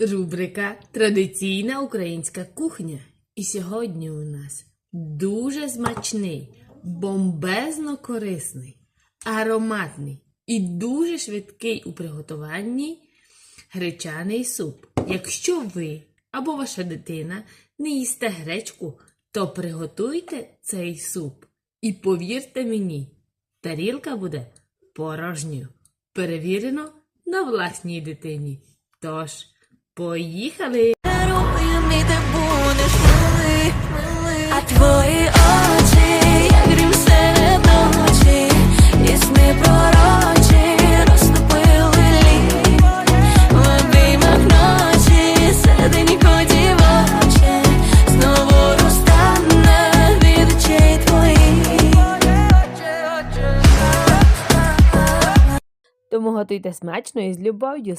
Рубрика Традиційна українська кухня. І сьогодні у нас дуже смачний, бомбезно корисний, ароматний і дуже швидкий у приготуванні гречаний суп. Якщо ви або ваша дитина не їсте гречку, то приготуйте цей суп. І повірте мені, тарілка буде порожньою. Перевірено на власній дитині. Тож, поїхали! Даруй мені ти будеш милий, а твої очі, як грім серед ночі, і сни пророчі розтопили лід. В обіймах ночі середині дівоче, знову розтане від очей твоїх. Тому готуйте смачно і з любов'ю.